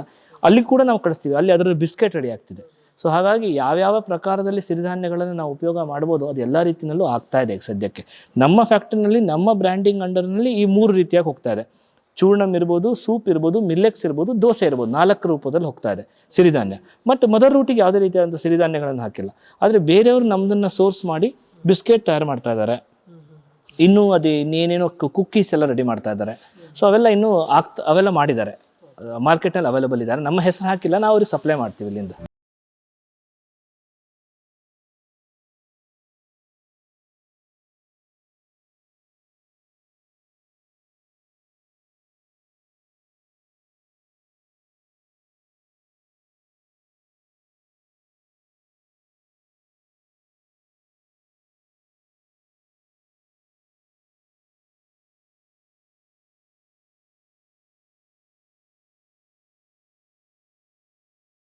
ಅಲ್ಲಿ ಕೂಡ ನಾವು ಕಳಿಸ್ತೀವಿ. ಅಲ್ಲಿ ಅದರ ಬಿಸ್ಕೆಟ್ ರೆಡಿ ಆಗ್ತಿದೆ. ಸೊ ಹಾಗಾಗಿ ಯಾವ್ಯಾವ ಪ್ರಕಾರದಲ್ಲಿ ಸಿರಿಧಾನ್ಯಗಳನ್ನು ನಾವು ಉಪಯೋಗ ಮಾಡ್ಬೋದು, ಅದು ಎಲ್ಲ ರೀತಿಯಲ್ಲೂ ಆಗ್ತಾ ಇದೆ ಈಗ ಸದ್ಯಕ್ಕೆ. ನಮ್ಮ ಫ್ಯಾಕ್ಟ್ರಿನಲ್ಲಿ ನಮ್ಮ ಬ್ರ್ಯಾಂಡಿಂಗ್ ಅಂಡರ್ನಲ್ಲಿ ಈ ಮೂರು ರೀತಿಯಾಗಿ ಹೋಗ್ತಾ ಇದೆ. ಚೂರ್ಣಮ್ ಇರ್ಬೋದು, ಸೂಪ್ ಇರ್ಬೋದು, ಮಿಲ್ಲೆಕ್ಸ್ ಇರ್ಬೋದು, ದೋಸೆ ಇರ್ಬೋದು, ನಾಲ್ಕು ರೂಪದಲ್ಲಿ ಹೋಗ್ತಾ ಇದೆ ಸಿರಿಧಾನ್ಯ. ಮತ್ತು ಮದರ್ ರೂಟಿಗೆ ಯಾವುದೇ ರೀತಿಯಾದಂಥ ಸಿರಿಧಾನ್ಯಗಳನ್ನು ಹಾಕಿಲ್ಲ. ಆದರೆ ಬೇರೆಯವರು ನಮ್ಮದನ್ನು ಸೋರ್ಸ್ ಮಾಡಿ ಬಿಸ್ಕೆಟ್ ತಯಾರು ಮಾಡ್ತಾ ಇದ್ದಾರೆ. ಇನ್ನೂ ಅದು ಇನ್ನೇನೇನೋ ಕುಕ್ಕೀಸ್ ಎಲ್ಲ ರೆಡಿ ಮಾಡ್ತಾ ಇದ್ದಾರೆ. ಸೊ ಅವೆಲ್ಲ ಇನ್ನೂ ಆಗ್ತಾ ಅವೆಲ್ಲ ಮಾಡಿದ್ದಾರೆ. ಮಾರ್ಕೆಟ್ನಲ್ಲಿ ಅವೈಲೇಬಲ್ ಇದ್ದಾರೆ. ನಮ್ಮ ಹೆಸರು ಹಾಕಿಲ್ಲ, ನಾವು ಅವ್ರಿಗೆ ಸಪ್ಲೈ ಮಾಡ್ತೀವಿ ಇಲ್ಲಿಂದ.